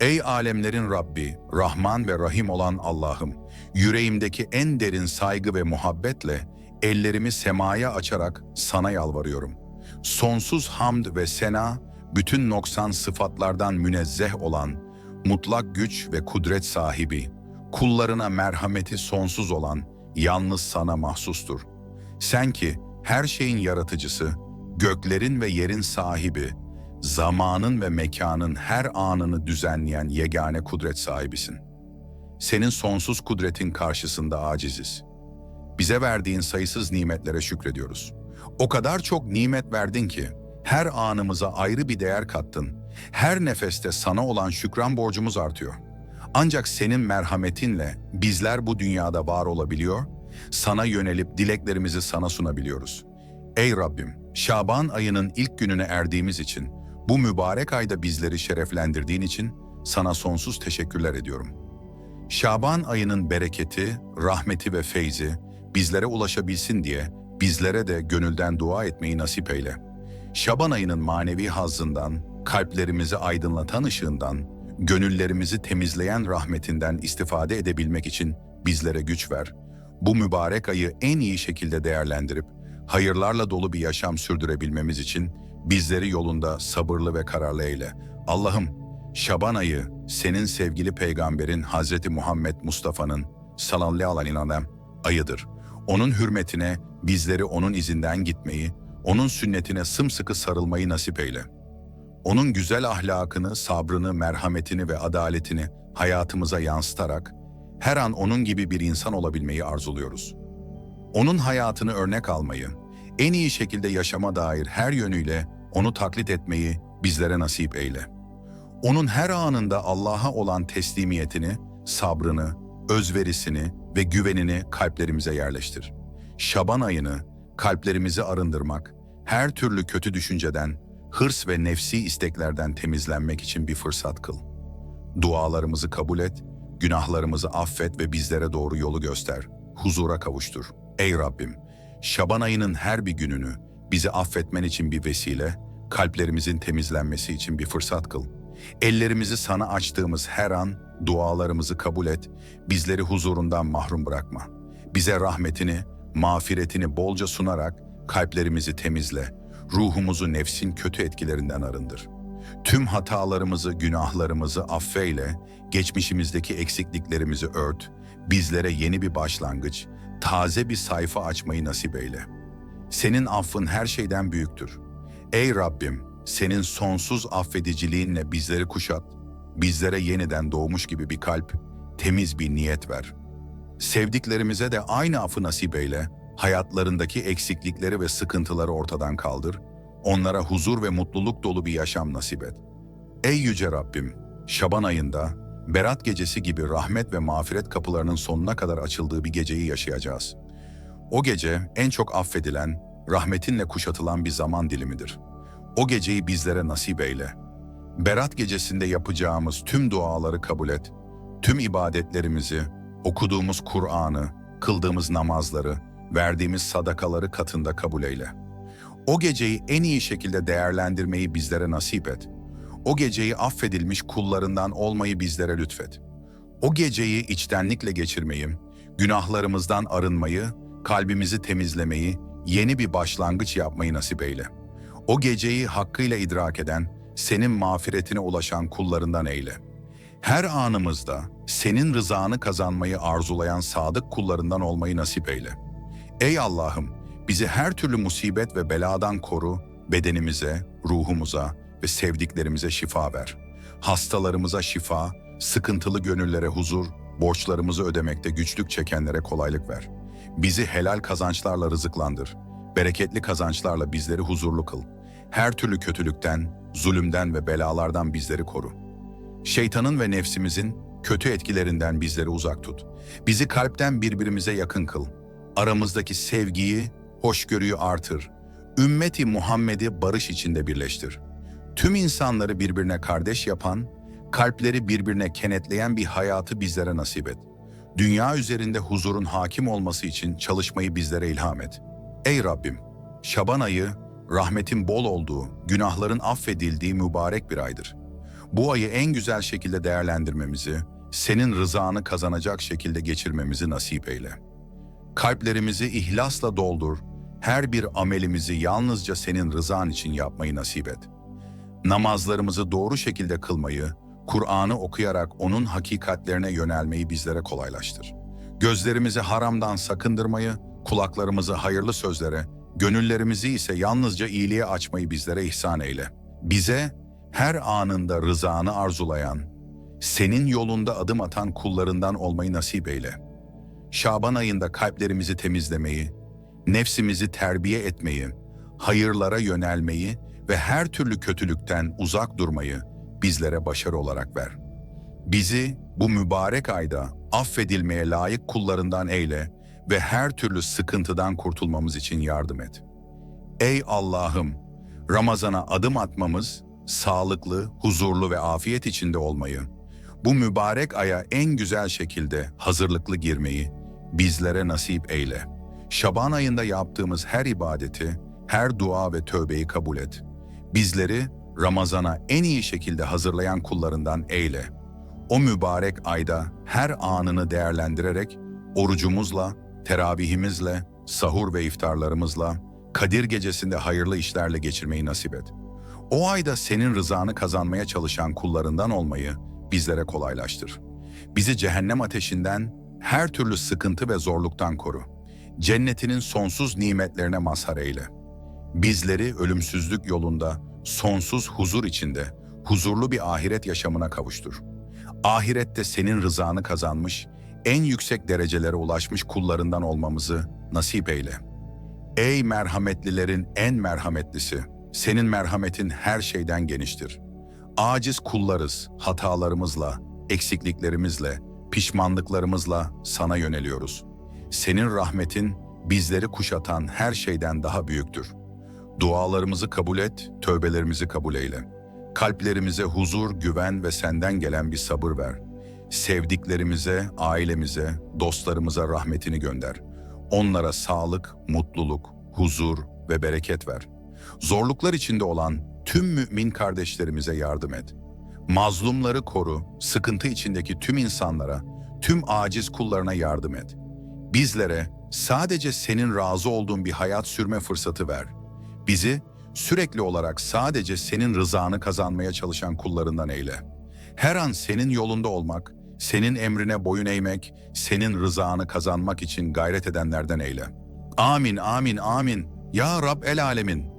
Ey alemlerin Rabbi, Rahman ve Rahim olan Allah'ım, yüreğimdeki en derin saygı ve muhabbetle ellerimi semaya açarak sana yalvarıyorum. Sonsuz hamd ve sena, bütün noksan sıfatlardan münezzeh olan, mutlak güç ve kudret sahibi, kullarına merhameti sonsuz olan, yalnız sana mahsustur. Sen ki her şeyin yaratıcısı, göklerin ve yerin sahibi, zamanın ve mekanın her anını düzenleyen yegane kudret sahibisin. Senin sonsuz kudretin karşısında aciziz. Bize verdiğin sayısız nimetlere şükrediyoruz. O kadar çok nimet verdin ki, her anımıza ayrı bir değer kattın. Her nefeste sana olan şükran borcumuz artıyor. Ancak senin merhametinle bizler bu dünyada var olabiliyor, sana yönelip dileklerimizi sana sunabiliyoruz. Ey Rabbim, Şaban ayının ilk gününe erdiğimiz için, bu mübarek ayda bizleri şereflendirdiğin için sana sonsuz teşekkürler ediyorum. Şaban ayının bereketi, rahmeti ve feyzi bizlere ulaşabilsin diye bizlere de gönülden dua etmeyi nasip eyle. Şaban ayının manevi hazzından, kalplerimizi aydınlatan ışığından, gönüllerimizi temizleyen rahmetinden istifade edebilmek için bizlere güç ver. Bu mübarek ayı en iyi şekilde değerlendirip hayırlarla dolu bir yaşam sürdürebilmemiz için bizleri yolunda sabırlı ve kararlı eyle. Allah'ım, Şaban ayı senin sevgili peygamberin Hazreti Muhammed Mustafa'nın sallallahu aleyhi ve ayıdır. Onun hürmetine bizleri onun izinden gitmeyi, onun sünnetine sımsıkı sarılmayı nasip eyle. Onun güzel ahlakını, sabrını, merhametini ve adaletini hayatımıza yansıtarak her an onun gibi bir insan olabilmeyi arzuluyoruz. Onun hayatını örnek almayı, en iyi şekilde yaşama dair her yönüyle onu taklit etmeyi bizlere nasip eyle. Onun her anında Allah'a olan teslimiyetini, sabrını, özverisini ve güvenini kalplerimize yerleştir. Şaban ayını kalplerimizi arındırmak, her türlü kötü düşünceden, hırs ve nefsi isteklerden temizlenmek için bir fırsat kıl. Dualarımızı kabul et, günahlarımızı affet ve bizlere doğru yolu göster, huzura kavuştur. Ey Rabbim, Şaban ayının her bir gününü bizi affetmen için bir vesile, kalplerimizin temizlenmesi için bir fırsat kıl. Ellerimizi sana açtığımız her an dualarımızı kabul et, bizleri huzurundan mahrum bırakma. Bize rahmetini, mağfiretini bolca sunarak kalplerimizi temizle, ruhumuzu nefsin kötü etkilerinden arındır. Tüm hatalarımızı, günahlarımızı affeyle, geçmişimizdeki eksikliklerimizi ört, bizlere yeni bir başlangıç, taze bir sayfa açmayı nasip eyle. Senin affın her şeyden büyüktür. Ey Rabbim, senin sonsuz affediciliğinle bizleri kuşat, bizlere yeniden doğmuş gibi bir kalp, temiz bir niyet ver. Sevdiklerimize de aynı affı nasip eyle, hayatlarındaki eksiklikleri ve sıkıntıları ortadan kaldır, onlara huzur ve mutluluk dolu bir yaşam nasip et. Ey Yüce Rabbim, Şaban ayında, Berat gecesi gibi rahmet ve mağfiret kapılarının sonuna kadar açıldığı bir geceyi yaşayacağız. O gece en çok affedilen, rahmetinle kuşatılan bir zaman dilimidir. O geceyi bizlere nasip eyle. Berat gecesinde yapacağımız tüm duaları kabul et. Tüm ibadetlerimizi, okuduğumuz Kur'an'ı, kıldığımız namazları, verdiğimiz sadakaları katında kabul eyle. O geceyi en iyi şekilde değerlendirmeyi bizlere nasip et. O geceyi affedilmiş kullarından olmayı bizlere lütfet. O geceyi içtenlikle geçirmeyi, günahlarımızdan arınmayı, kalbimizi temizlemeyi, yeni bir başlangıç yapmayı nasip eyle. O geceyi hakkıyla idrak eden, senin mağfiretine ulaşan kullarından eyle. Her anımızda senin rızanı kazanmayı arzulayan sadık kullarından olmayı nasip eyle. Ey Allah'ım, bizi her türlü musibet ve beladan koru, bedenimize, ruhumuza ve sevdiklerimize şifa ver. Hastalarımıza şifa, sıkıntılı gönüllere huzur, borçlarımızı ödemekte güçlük çekenlere kolaylık ver. Bizi helal kazançlarla rızıklandır. Bereketli kazançlarla bizleri huzurlu kıl. Her türlü kötülükten, zulümden ve belalardan bizleri koru. Şeytanın ve nefsimizin kötü etkilerinden bizleri uzak tut. Bizi kalpten birbirimize yakın kıl. Aramızdaki sevgiyi, hoşgörüyü artır. Ümmeti Muhammed'i barış içinde birleştir. Tüm insanları birbirine kardeş yapan, kalpleri birbirine kenetleyen bir hayatı bizlere nasip et. Dünya üzerinde huzurun hakim olması için çalışmayı bizlere ilham et. Ey Rabbim, Şaban ayı rahmetin bol olduğu, günahların affedildiği mübarek bir aydır. Bu ayı en güzel şekilde değerlendirmemizi, senin rızanı kazanacak şekilde geçirmemizi nasip eyle. Kalplerimizi ihlasla doldur, her bir amelimizi yalnızca senin rızan için yapmayı nasip et. Namazlarımızı doğru şekilde kılmayı, Kur'an'ı okuyarak onun hakikatlerine yönelmeyi bizlere kolaylaştır. Gözlerimizi haramdan sakındırmayı, kulaklarımızı hayırlı sözlere, gönüllerimizi ise yalnızca iyiliğe açmayı bizlere ihsan eyle. Bize her anında rızanı arzulayan, senin yolunda adım atan kullarından olmayı nasip eyle. Şaban ayında kalplerimizi temizlemeyi, nefsimizi terbiye etmeyi, hayırlara yönelmeyi ve her türlü kötülükten uzak durmayı bizlere başarı olarak ver. Bizi bu mübarek ayda affedilmeye layık kullarından eyle ve her türlü sıkıntıdan kurtulmamız için yardım et. Ey Allah'ım, Ramazana adım atmamız, sağlıklı, huzurlu ve afiyet içinde olmayı, bu mübarek aya en güzel şekilde hazırlıklı girmeyi bizlere nasip eyle. Şaban ayında yaptığımız her ibadeti, her dua ve tövbeyi kabul et. Bizleri Ramazana en iyi şekilde hazırlayan kullarından eyle. O mübarek ayda her anını değerlendirerek orucumuzla, teravihimizle, sahur ve iftarlarımızla, Kadir gecesinde hayırlı işlerle geçirmeyi nasip et. O ayda senin rızanı kazanmaya çalışan kullarından olmayı bizlere kolaylaştır. Bizi cehennem ateşinden, her türlü sıkıntı ve zorluktan koru. Cennetinin sonsuz nimetlerine mazhar eyle. Bizleri ölümsüzlük yolunda, sonsuz huzur içinde, huzurlu bir ahiret yaşamına kavuştur. Ahirette senin rızanı kazanmış, en yüksek derecelere ulaşmış kullarından olmamızı nasip eyle. Ey merhametlilerin en merhametlisi, senin merhametin her şeyden geniştir. Aciz kullarız, hatalarımızla, eksikliklerimizle, pişmanlıklarımızla sana yöneliyoruz. Senin rahmetin bizleri kuşatan her şeyden daha büyüktür. Dualarımızı kabul et, tövbelerimizi kabul eyle. Kalplerimize huzur, güven ve senden gelen bir sabır ver. Sevdiklerimize, ailemize, dostlarımıza rahmetini gönder. Onlara sağlık, mutluluk, huzur ve bereket ver. Zorluklar içinde olan tüm mümin kardeşlerimize yardım et. Mazlumları koru, sıkıntı içindeki tüm insanlara, tüm aciz kullarına yardım et. Bizlere sadece senin razı olduğun bir hayat sürme fırsatı ver. Bizi sürekli olarak sadece senin rızanı kazanmaya çalışan kullarından eyle. Her an senin yolunda olmak, senin emrine boyun eğmek, senin rızanı kazanmak için gayret edenlerden eyle. Amin, amin, amin. Ya Rab el alemin.